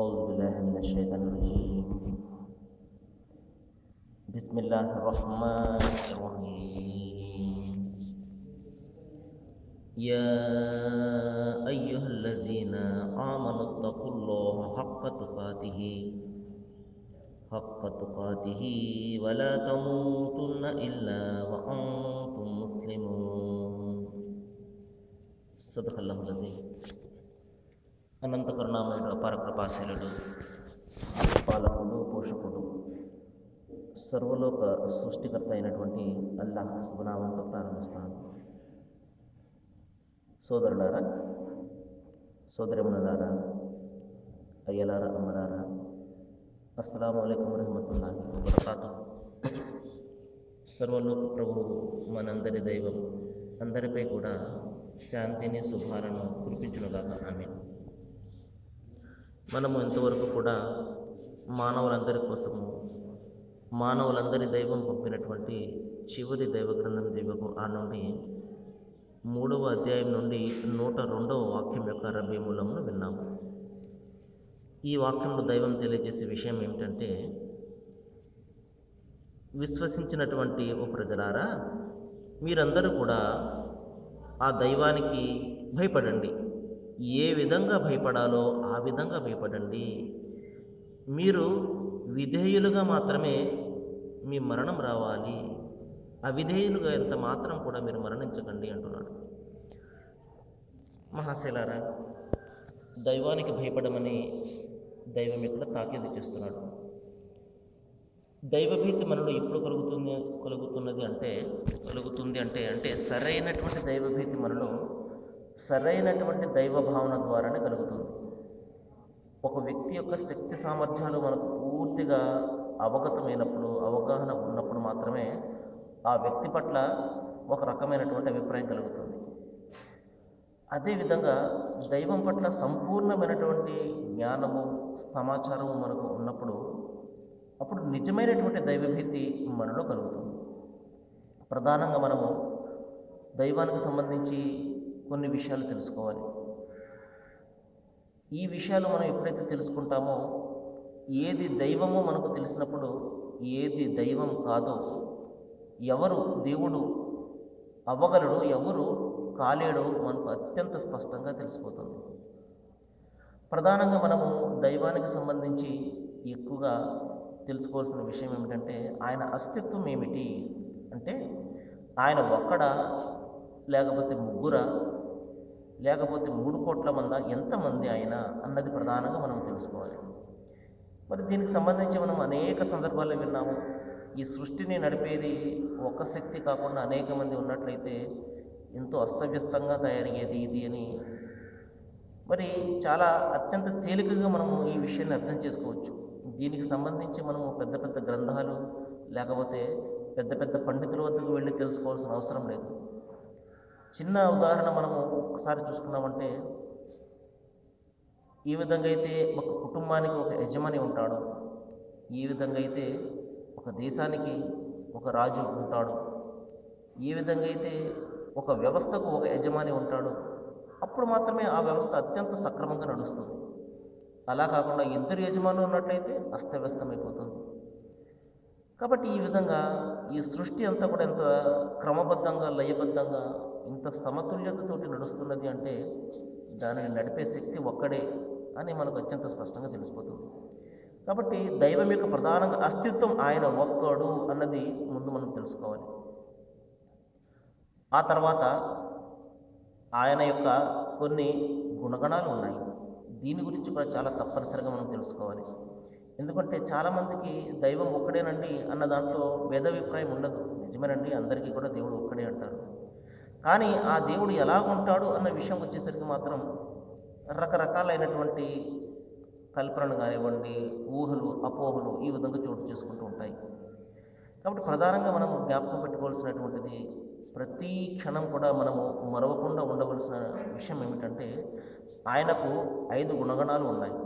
أعوذ بالله من الشيطان الرجيم. بسم الله الرحمن الرحيم. يا أيها الذين آمنوا اتقوا الله حق تقاته حق تقاته ولا تموتن إلا وأنتم مسلمون. صدق الله العظيم. అనంత కరుణామయుడు అపార కృపాశీలుడు పాలకుడు పోషకుడు సర్వలోక సృష్టికర్త అయినటువంటి అల్లాహ్ శుభనామంతో ప్రారంభిస్తాను సోదరులారా సోదరిములారా అయ్యలారా అమ్మలారా అస్సలం అయికం వరహమతుల్లాహి వబర్కాతు సర్వలోక ప్రభువు మనందరి దైవం అందరిపై కూడా శాంతిని శుభాలను కురిపించునుగాక. ఆమె మనము ఇంతవరకు కూడా మానవులందరి కోసము మానవులందరి దైవం పంపినటువంటి చివరి దైవ గ్రంథం దివ్యకు ఆ నుండి మూడవ అధ్యాయం నుండి నూట రెండవ వాక్యం యొక్క రబీ రబీమూలమును విన్నాము. ఈ వాక్యంలో దైవం తెలియజేసే విషయం ఏమిటంటే విశ్వసించినటువంటి ఓ ప్రజలారా మీరందరూ కూడా ఆ దైవానికి భయపడండి. ఏ విధంగా భయపడాలో ఆ విధంగా భయపడండి. మీరు విధేయులుగా మాత్రమే మీ మరణం రావాలి. అవిధేయులుగా ఎంత మాత్రం కూడా మీరు మరణించకండి అంటున్నాడు. మహాశైలారా దైవానికి భయపడమని దైవం ఇక్కడ తాకీదు చేస్తున్నాడు. దైవభీతి మనలో ఎప్పుడు కలుగుతుంది కలుగుతున్నది అంటే కలుగుతుంది అంటే అంటే సరైనటువంటి దైవభీతి మనలో సరైనటువంటి దైవ భావన ద్వారానే కలుగుతుంది. ఒక వ్యక్తి యొక్క శక్తి సామర్థ్యాలు మనకు పూర్తిగా అవగతమైనప్పుడు అవగాహన ఉన్నప్పుడు మాత్రమే ఆ వ్యక్తి పట్ల ఒక రకమైనటువంటి అభిప్రాయం కలుగుతుంది. అదేవిధంగా దైవం పట్ల సంపూర్ణమైనటువంటి జ్ఞానము సమాచారము మనకు ఉన్నప్పుడు అప్పుడు నిజమైనటువంటి దైవభీతి మనలో కలుగుతుంది. ప్రధానంగా మనము దైవానికి సంబంధించి కొన్ని విషయాలు తెలుసుకోవాలి. ఈ విషయాలు మనం ఎప్పుడైతే తెలుసుకుంటామో ఏది దైవమో మనకు తెలిసినప్పుడు ఏది దైవం కాదో ఎవరు దేవుడు అవ్వగలడు ఎవరు కాలేడో మనకు అత్యంత స్పష్టంగా తెలిసిపోతుంది. ప్రధానంగా మనము దైవానికి సంబంధించి ఎక్కువగా తెలుసుకోవాల్సిన విషయం ఏమిటంటే ఆయన అస్తిత్వం ఏమిటి? అంటే ఆయన ఒక్కడా లేకపోతే ముగ్గురా? లేకపోతే మూడు కోట్ల మంద ఎంతమంది ఆయన అన్నది ప్రధానంగా మనం తెలుసుకోవాలి. మరి దీనికి సంబంధించి మనం అనేక సందర్భాల్లో విన్నాము. ఈ సృష్టిని నడిపేది ఒక శక్తి కాకుండా అనేక మంది ఉన్నట్లయితే ఎంతో అస్తవ్యస్తంగా తయారయ్యేది ఇది అని మరి చాలా అత్యంత తేలికగా మనము ఈ విషయాన్ని అర్థం చేసుకోవచ్చు. దీనికి సంబంధించి మనము పెద్ద పెద్ద గ్రంథాలు లేకపోతే పెద్ద పెద్ద పండితుల వద్దకు వెళ్ళి తెలుసుకోవాల్సిన అవసరం లేదు. చిన్న ఉదాహరణ మనము ఒకసారి చూసుకున్నామంటే ఈ విధంగా అయితే ఒక కుటుంబానికి ఒక యజమాని ఉంటాడు. ఈ విధంగా అయితే ఒక దేశానికి ఒక రాజు ఉంటాడు. ఈ విధంగా అయితే ఒక వ్యవస్థకు ఒక యజమాని ఉంటాడు. అప్పుడు మాత్రమే ఆ వ్యవస్థ అత్యంత సక్రమంగా నడుస్తుంది. అలా కాకుండా ఇద్దరు యజమానులు ఉన్నట్లయితే అస్తవ్యస్తమైపోతుంది. కాబట్టి ఈ విధంగా ఈ సృష్టి అంతా కూడా ఎంత క్రమబద్ధంగా లయబద్ధంగా ఇంత సమతుల్యతతోటి నడుస్తున్నది అంటే దానిని నడిపే శక్తి ఒక్కడే అని మనకు అత్యంత స్పష్టంగా తెలిసిపోతుంది. కాబట్టి దైవం యొక్క ప్రధానంగా అస్తిత్వం ఆయన ఒక్కడు అన్నది ముందు మనం తెలుసుకోవాలి. ఆ తర్వాత ఆయన యొక్క కొన్ని గుణగణాలు ఉన్నాయి. దీని గురించి కూడా చాలా తప్పనిసరిగా మనం తెలుసుకోవాలి. ఎందుకంటే చాలామందికి దైవం ఒక్కడేనండి అన్న దాంట్లో భేదాభిప్రాయం ఉండదు. నిజమేనండి అందరికీ కూడా దేవుడు ఒక్కడే అంటారు. కానీ ఆ దేవుడు ఎలా ఉంటాడు అన్న విషయం వచ్చేసరికి మాత్రం రకరకాలైనటువంటి కల్పనలు కానివ్వండి ఊహలు అపోహలు ఈ విధంగా చోటు చేసుకుంటూ ఉంటాయి. కాబట్టి ప్రధానంగా మనం జ్ఞాపకం పెట్టుకోవాల్సినటువంటిది ప్రతి క్షణం కూడా మనము మరవకుండా ఉండవలసిన విషయం ఏమిటంటే ఆయనకు ఐదు గుణగణాలు ఉన్నాయి.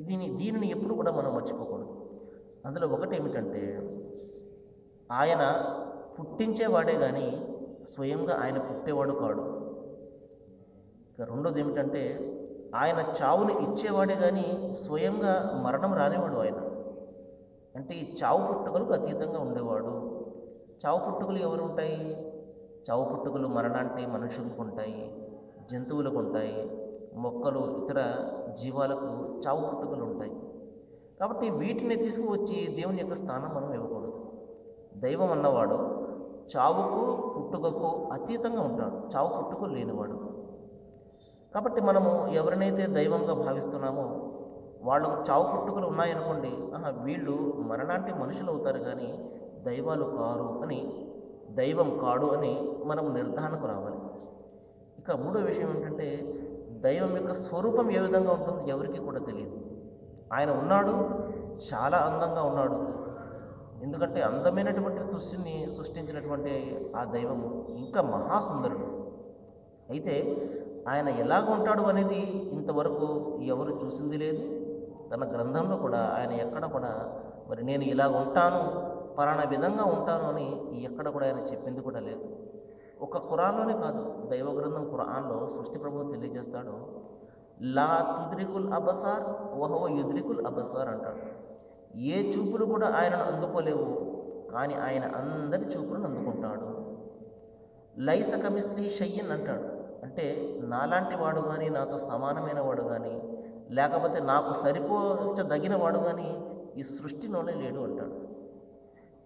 దీని దీనిని ఎప్పుడు కూడా మనం మర్చిపోకూడదు. అందులో ఒకటి ఏమిటంటే ఆయన పుట్టించేవాడే కానీ స్వయంగా ఆయన పుట్టేవాడు కాడు. ఇక రెండోది ఏమిటంటే ఆయన చావును ఇచ్చేవాడే కానీ స్వయంగా మరణం రానివాడు ఆయన. అంటే ఈ చావు పుట్టుకలకు అతీతంగా ఉండేవాడు. చావు పుట్టుకలు ఎవరు ఉంటాయి? చావు పుట్టుకలు మరణానికి మనుషులకు ఉంటాయి జంతువులకు ఉంటాయి మొక్కలు ఇతర జీవాలకు చావు పుట్టుకలు ఉంటాయి. కాబట్టి వీటిని తీసుకువచ్చి దేవుని యొక్క స్థానం మనం ఇవ్వకూడదు. దైవం అన్నవాడు చావుకు పుట్టుకకు అతీతంగా ఉంటాడు. చావు పుట్టుకు లేనివాడు. కాబట్టి మనము ఎవరినైతే దైవంగా భావిస్తున్నామో వాళ్ళకు చావు పుట్టుకలు ఉన్నాయనుకోండి ఆహా వీళ్ళు మరణాంటి మనుషులు అవుతారు కానీ దైవాలు కారు అని దైవం కాడు అని మనం నిర్ధారణకు రావాలి. ఇక మూడో విషయం ఏంటంటే దైవం యొక్క స్వరూపం ఏ విధంగా ఉంటుందో ఎవరికి కూడా తెలియదు. ఆయన ఉన్నాడు చాలా అందంగా ఉన్నాడు. ఎందుకంటే అందమైనటువంటి సృష్టిని సృష్టించినటువంటి ఆ దైవము ఇంకా మహాసుందరుడు. అయితే ఆయన ఎలాగ ఉంటాడు అనేది ఇంతవరకు ఎవరు చూసింది లేదు. తన గ్రంథంలో కూడా ఆయన ఎక్కడ కూడా మరి నేను ఇలాగ ఉంటాను పలానా విధంగా ఉంటాను అని ఎక్కడ కూడా ఆయన చెప్పింది కూడా లేదు. ఒక ఖురాన్లోనే కాదు దైవ గ్రంథం ఖురాన్లో సృష్టి ప్రభువు తెలియజేస్తాడు లా తుద్రికుల్ అబసార్ ఓహో యుద్రికుల్ అబసార్ అంటాడు. ఏ చూపులు కూడా ఆయనను అందుకోలేవు. కానీ ఆయన అందరి చూపులను అందుకుంటాడు. లైస కమిస్త్రీ షయ్యన్ అంటాడు. అంటే నాలాంటి వాడు కానీ నాతో సమానమైన వాడు కానీ లేకపోతే నాకు సరిపోచదగిన వాడు కానీ ఈ సృష్టిలోనే లేడు అంటాడు.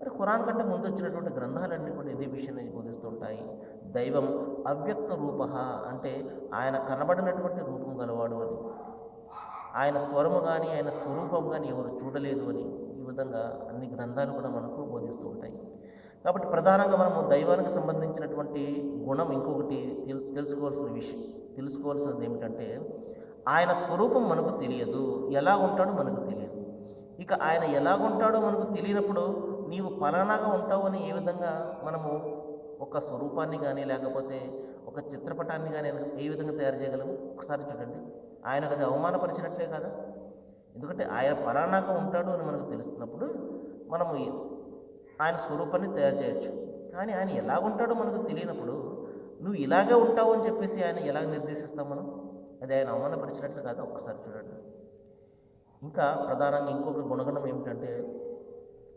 మరి ఖురాన్ కంటే ముందు వచ్చినటువంటి గ్రంథాలన్నీ కూడా ఇదే విషయాన్ని బోధిస్తుంటాయి దైవం అవ్యక్త రూప అంటే ఆయన కనబడినటువంటి రూపం గలవాడు అని. ఆయన స్వరము కానీ ఆయన స్వరూపం కానీ ఎవరు చూడలేదు అని ఈ విధంగా అన్ని గ్రంథాలు కూడా మనకు బోధిస్తూ ఉంటాయి. కాబట్టి ప్రధానంగా మనము దైవానికి సంబంధించినటువంటి గుణం ఇంకొకటి తెలుసుకోవాల్సిన విషయం తెలుసుకోవాల్సినది ఏమిటంటే ఆయన స్వరూపం మనకు తెలియదు. ఎలా ఉంటాడో మనకు తెలియదు. ఇక ఆయన ఎలాగుంటాడో మనకు తెలియనప్పుడు నీవు పలానాగా ఉంటావు అని ఏ విధంగా మనము ఒక స్వరూపాన్ని కానీ లేకపోతే ఒక చిత్రపటాన్ని కానీ ఏ విధంగా తయారు చేయగలము? ఒకసారి చూడండి. ఆయనకు అది అవమానపరిచినట్లే కదా? ఎందుకంటే ఆయన పలానాగా ఉంటాడు అని మనకు తెలుస్తున్నప్పుడు మనము ఆయన స్వరూపాన్ని తయారు చేయొచ్చు. కానీ ఆయన ఎలా ఉంటాడో మనకు తెలియనప్పుడు నువ్వు ఇలాగే ఉంటావు అని చెప్పేసి ఆయన ఎలా నిర్దేశిస్తాం మనం? అది ఆయన అవమానపరిచినట్లు కాదు ఒక్కసారి చూడండి. ఇంకా ప్రధానంగా ఇంకొక గుణగణం ఏమిటంటే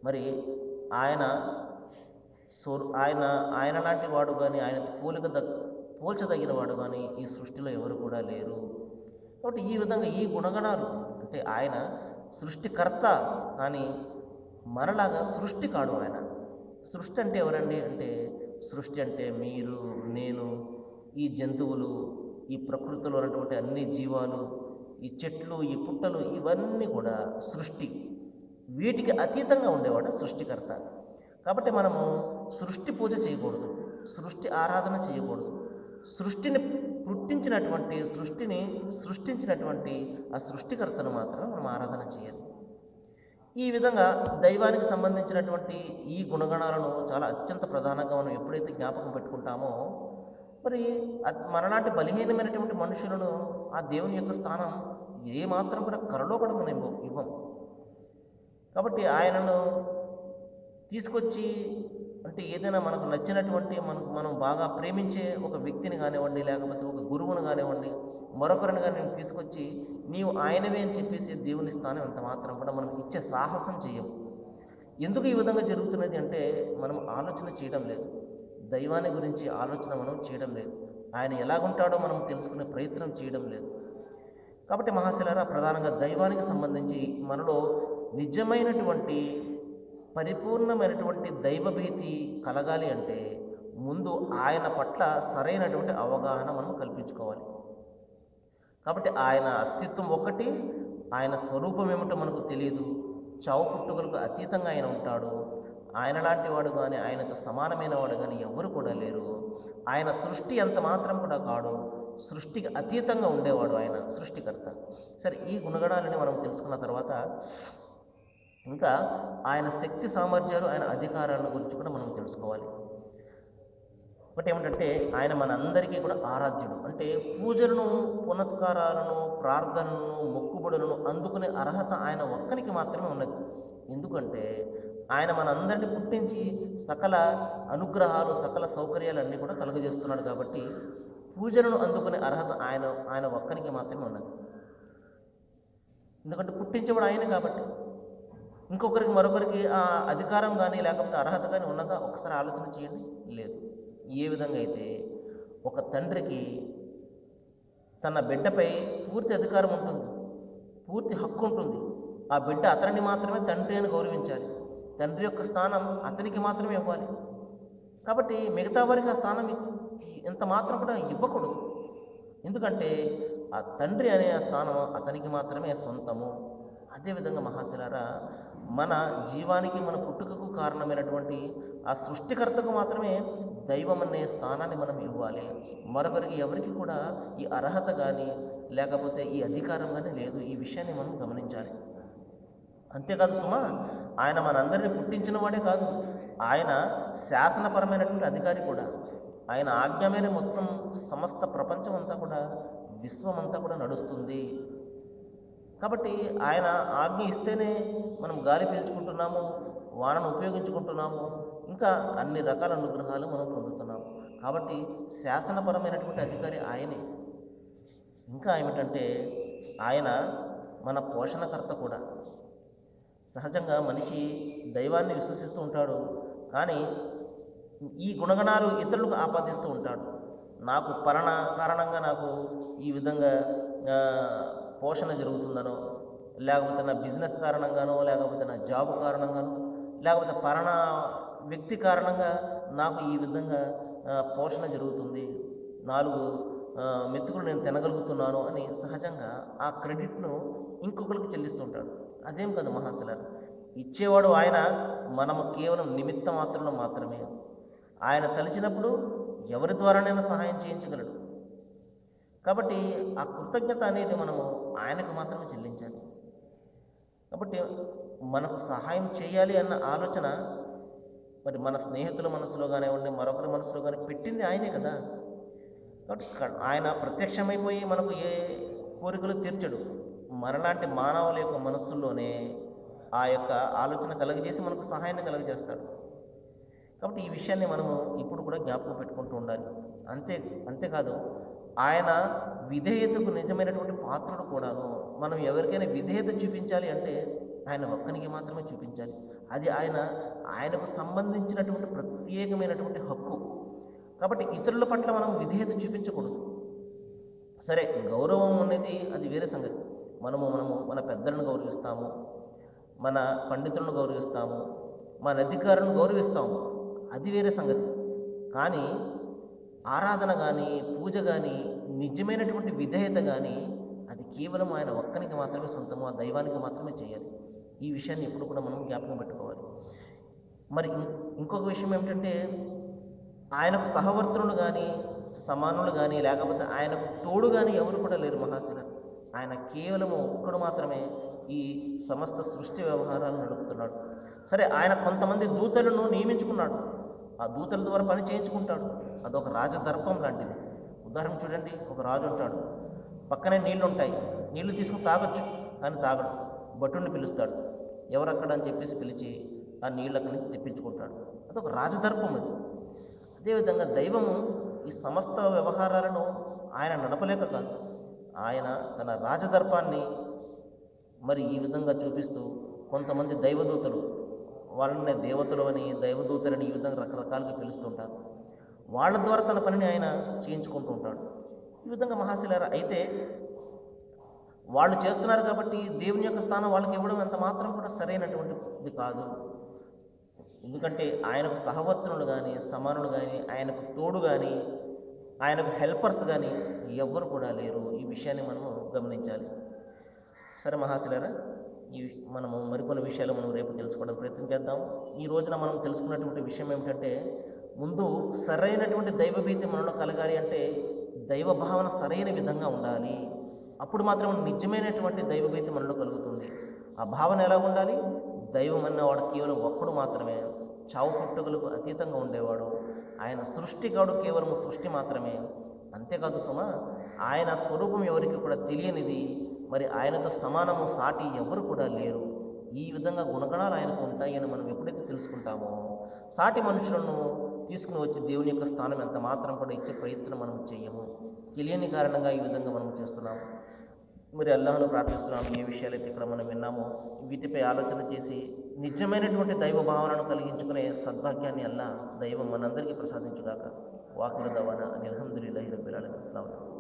మరి ఆయన స్వరు ఆయన ఆయన లాంటి వాడు కానీ ఆయన పోలిక దగ్ పోల్చదగిన వాడు కానీ ఈ సృష్టిలో ఎవరు కూడా లేరు. కాబట్టి ఈ విధంగా ఈ గుణగణాలు అంటే ఆయన సృష్టికర్త కానీ మనలాగా సృష్టి కాడు ఆయన. సృష్టి అంటే ఎవరండి? అంటే సృష్టి అంటే మీరు నేను ఈ జంతువులు ఈ ప్రకృతిలో ఉన్నటువంటి అన్ని జీవాలు ఈ చెట్లు ఈ పుట్టలు ఇవన్నీ కూడా సృష్టి. వీటికి అతీతంగా ఉండేవాడు సృష్టికర్త. కాబట్టి మనము సృష్టి పూజ చేయకూడదు. సృష్టి ఆరాధన చేయకూడదు. సృష్టిని పుట్టించినటువంటి సృష్టిని సృష్టించినటువంటి ఆ సృష్టికర్తను మాత్రం మనం ఆరాధన చేయాలి. ఈ విధంగా దైవానికి సంబంధించినటువంటి ఈ గుణగణాలను చాలా అత్యంత ప్రధానంగా మనం ఎప్పుడైతే జ్ఞాపకం పెట్టుకుంటామో మరి మనలాంటి బలహీనమైనటువంటి మనుషులను ఆ దేవుని యొక్క స్థానం ఏమాత్రం కూడా కరలో కూడా మనం ఇవ్వం. కాబట్టి ఆయనను తీసుకొచ్చి అంటే ఏదైనా మనకు నచ్చినటువంటి మనకు మనం బాగా ప్రేమించే ఒక వ్యక్తిని కానివ్వండి లేకపోతే ఒక గురువుని కానివ్వండి మరొకరిని కానీ తీసుకొచ్చి నీవు ఆయనవే అని చెప్పేసి దేవుని స్థానం ఎంత మాత్రం కూడా మనం ఇచ్చే సాహసం చేయము ఎందుకు ఈ విధంగా జరుగుతున్నది అంటే మనం ఆలోచన చేయడం లేదు. దైవాన్ని గురించి ఆలోచన మనం చేయడం లేదు. ఆయన ఎలాగుంటాడో మనం తెలుసుకునే ప్రయత్నం చేయడం లేదు. కాబట్టి మహాశిలారా ప్రధానంగా దైవానికి సంబంధించి మనలో నిజమైనటువంటి పరిపూర్ణమైనటువంటి దైవభీతి కలగాలి అంటే ముందు ఆయన పట్ల సరైనటువంటి అవగాహన మనం కల్పించుకోవాలి. కాబట్టి ఆయన అస్తిత్వం ఒకటి ఆయన స్వరూపం ఏమిటో మనకు తెలియదు చావు పుట్టుకలకు అతీతంగా ఆయన ఉంటాడు. ఆయన లాంటి వాడు కానీ ఆయనతో సమానమైన వాడు కానీ ఎవరు కూడా లేరు. ఆయన సృష్టి అంత మాత్రం కూడా కాడు. సృష్టికి అతీతంగా ఉండేవాడు ఆయన సృష్టికర్త. సరే ఈ గుణగణాలని మనం తెలుసుకున్న తర్వాత ఇంకా ఆయన శక్తి సామర్థ్యాలు ఆయన అధికారాల గురించి కూడా మనం తెలుసుకోవాలి. ఒకటి ఏమిటంటే ఆయన మనందరికీ కూడా ఆరాధ్యుడు. అంటే పూజలను పునస్కారాలను ప్రార్థనలను మొక్కుబడులను అందుకునే అర్హత ఆయన ఒక్కరికి మాత్రమే ఉన్నది. ఎందుకంటే ఆయన మనందరినీ పుట్టించి సకల అనుగ్రహాలు సకల సౌకర్యాలు అన్నీ కూడా కలుగజేస్తున్నాడు కాబట్టి పూజలను అందుకునే అర్హత ఆయన ఆయన ఒక్కరికి మాత్రమే ఉన్నది. ఎందుకంటే పుట్టించేవాడు ఆయన కాబట్టి. ఇంకొకరికి మరొకరికి ఆ అధికారం కానీ లేకపోతే అర్హత కానీ ఉన్నదా? ఒకసారి ఆలోచన చేయండి. లేదు. ఏ విధంగా అయితే ఒక తండ్రికి తన బిడ్డపై పూర్తి అధికారం ఉంటుంది పూర్తి హక్కు ఉంటుంది ఆ బిడ్డ అతనిని మాత్రమే తండ్రి అని గౌరవించాలి. తండ్రి యొక్క స్థానం అతనికి మాత్రమే ఇవ్వాలి. కాబట్టి మిగతా వారికి ఆ స్థానం ఇంత మాత్రం కూడా ఇవ్వకూడదు. ఎందుకంటే ఆ తండ్రి అనే ఆ స్థానం అతనికి మాత్రమే సొంతము. అదేవిధంగా మహాశిలారా మన జీవానికి మన పుట్టుకకు కారణమైనటువంటి ఆ సృష్టికర్తకు మాత్రమే దైవం అనే స్థానాన్ని మనం ఇవ్వాలి. మరొకరికి ఎవరికి కూడా ఈ అర్హత కానీ లేకపోతే ఈ అధికారం కానీ లేదు. ఈ విషయాన్ని మనం గమనించాలి. అంతేకాదు సుమా ఆయన మనందరినీ పుట్టించిన వాడే కాదు. ఆయన శాసనపరమైనటువంటి అధికారి కూడా. ఆయన ఆజ్ఞ మొత్తం సమస్త ప్రపంచం అంతా కూడా విశ్వమంతా కూడా నడుస్తుంది. కాబట్టి ఆయన ఆజ్ఞ ఇస్తేనే మనం గాలి పీల్చుకుంటున్నాము వానను ఉపయోగించుకుంటున్నాము ఇంకా అన్ని రకాల అనుగ్రహాలు మనం పొందుతున్నాము. కాబట్టి శాసనపరమైనటువంటి అధికారి ఆయనే. ఇంకా ఏమిటంటే ఆయన మన పోషణకర్త కూడా. సహజంగా మనిషి దైవాన్ని విశ్వసిస్తూ ఉంటాడు కానీ ఈ గుణగణాలు ఇతరులకు ఆపాదిస్తూ ఉంటాడు. నాకు పరణ కారణంగా నాకు ఈ విధంగా పోషణ జరుగుతుందనో లేకపోతే నా బిజినెస్ కారణంగానో లేకపోతే నా జాబ్ కారణంగానో లేకపోతే పరణ వ్యక్తి కారణంగా నాకు ఈ విధంగా పోషణ జరుగుతుంది. నాలుగు మెతుకులు నేను తినగలుగుతున్నాను అని సహజంగా ఆ క్రెడిట్ను ఇంకొకరికి చెల్లిస్తుంటాడు. అదేం కాదు మహాశిలారు. ఇచ్చేవాడు ఆయన మనము కేవలం నిమిత్త మాత్రంలో మాత్రమే. ఆయన తలిచినప్పుడు ఎవరి ద్వారానైనా సహాయం చేయించగలడు. కాబట్టి ఆ కృతజ్ఞత అనేది మనము ఆయనకు మాత్రమే చెల్లించాలి. కాబట్టి మనకు సహాయం చేయాలి అన్న ఆలోచన మరి మన స్నేహితుల మనసులో కానివ్వండి మరొకరి మనసులో కానీ పెట్టింది ఆయనే కదా. కాబట్టి ఆయన ప్రత్యక్షమైపోయి మనకు ఏ కోరికలు తీర్చడు. మనలాంటి మానవుల యొక్క మనస్సుల్లోనే ఆ యొక్క ఆలోచన కలగజేసి మనకు సహాయాన్ని కలగజేస్తాడు. కాబట్టి ఈ విషయాన్ని మనము ఇప్పుడు కూడా జ్ఞాపకం పెట్టుకుంటూ ఉండాలి. అంతే అంతేకాదు ఆయన విధేయతకు నిజమైనటువంటి పాత్రుడు కూడాను మనం ఎవరికైనా విధేయత చూపించాలి అంటే ఆయన ఒక్కనికి మాత్రమే చూపించాలి. అది ఆయన ఆయనకు సంబంధించినటువంటి ప్రత్యేకమైనటువంటి హక్కు. కాబట్టి ఇతరుల పట్ల మనం విధేయత చూపించకూడదు. సరే గౌరవం అనేది అది వేరే సంగతి. మనము మనము మన పెద్దలను గౌరవిస్తాము మన పండితులను గౌరవిస్తాము మన అధికారులను గౌరవిస్తాము. అది వేరే సంగతి. కానీ ఆరాధన కానీ పూజ కానీ నిజమైనటువంటి విధేయత కానీ అది కేవలం ఆయన ఒక్కనికి మాత్రమే సొంతము ఆ దైవానికి మాత్రమే చేయాలి. ఈ విషయాన్ని ఎప్పుడు కూడా మనం జ్ఞాపకం పెట్టుకోవాలి. మరి ఇంకొక విషయం ఏమిటంటే ఆయనకు సహవర్తులు కానీ సమానులు కానీ లేకపోతే ఆయనకు తోడు కానీ ఎవరు కూడా లేరు మహాశిల. ఆయన కేవలం ఒక్కడు మాత్రమే ఈ సమస్త సృష్టి వ్యవహారాలు నడుపుతున్నాడు. సరే ఆయన కొంతమంది దూతలను నియమించుకున్నాడు. ఆ దూతల ద్వారా పని చేయించుకుంటాడు. అదొక రాజదర్పం లాంటిది. ఉదాహరణ చూడండి ఒక రాజు ఉంటాడు. పక్కనే నీళ్ళు ఉంటాయి నీళ్ళు తీసుకుని తాగొచ్చు కానీ తాగడు. భటుడిని పిలుస్తాడు. ఎవరక్కడ అని చెప్పేసి పిలిచి ఆ నీళ్ళు అక్కడి నుంచి తెప్పించుకుంటాడు. అదొక రాజదర్పం అది. అదేవిధంగా దైవము ఈ సమస్త వ్యవహారాలను ఆయన నడపలేక కాదు. ఆయన తన రాజదర్పాన్ని మరి ఈ విధంగా చూపిస్తూ కొంతమంది దైవదూతలు వాళ్ళని దేవతలు అని దైవదూతలని ఈ విధంగా రకరకాలుగా పిలుస్తుంటారు. వాళ్ళ ద్వారా తన పనిని ఆయన చేయించుకుంటూ ఉంటాడు. ఈ విధంగా మహాశిలార అయితే వాళ్ళు చేస్తున్నారు కాబట్టి దేవుని యొక్క స్థానం వాళ్ళకి ఇవ్వడం ఎంత మాత్రం కూడా సరైనటువంటిది కాదు. ఎందుకంటే ఆయనకు సహవర్తనులు కానీ సమానులు కానీ ఆయనకు తోడు కానీ ఆయనకు హెల్పర్స్ కానీ ఎవ్వరు కూడా లేరు. ఈ విషయాన్ని మనము గమనించాలి. సరే మహాశిలారా ఈ మనము మరికొన్ని విషయాలు మనం రేపు తెలుసుకోవడానికి ప్రయత్నం చేద్దాం ఈ రోజున మనం తెలుసుకున్నటువంటి విషయం ఏమిటంటే ముందు సరైనటువంటి దైవభీతి మనలో కలగాలి అంటే దైవ భావన సరైన విధంగా ఉండాలి. అప్పుడు మాత్రం నిజమైనటువంటి దైవభీతి మనలో కలుగుతుంది. ఆ భావన ఎలా ఉండాలి? దైవం అన్నవాడు కేవలం ఒక్కడు మాత్రమే. చావు పుట్టుకలకు అతీతంగా ఉండేవాడు. ఆయన సృష్టిగాడు కేవలం సృష్టి మాత్రమే. అంతేకాదు సుమ ఆయన స్వరూపం ఎవరికి కూడా తెలియనిది మరి ఆయనతో సమానము సాటి ఎవరు కూడా లేరు. ఈ విధంగా గుణగణాలు ఆయనకు ఉంటాయని మనం ఎప్పుడైతే తెలుసుకుంటామో సాటి మనుషులను తీసుకుని వచ్చి దేవుని యొక్క స్థానం ఎంత మాత్రం కూడా ఇచ్చే ప్రయత్నం మనం చేయము. తెలియని కారణంగా ఈ విధంగా మనం చేస్తున్నాము మరి అల్లాహను ప్రార్థిస్తున్నాము ఏ విషయాలైతే ఇక్కడ మనం విన్నామో వీటిపై ఆలోచన చేసి నిజమైనటువంటి దైవ భావనను కలిగించుకునే సద్భాగ్యాన్ని అల్లా దైవం మనందరికీ ప్రసాదించుగాక. వాకుల దవాన. అల్హమ్దుల్లాహి రబ్బిల్ ఆలమీన్. అస్సలాము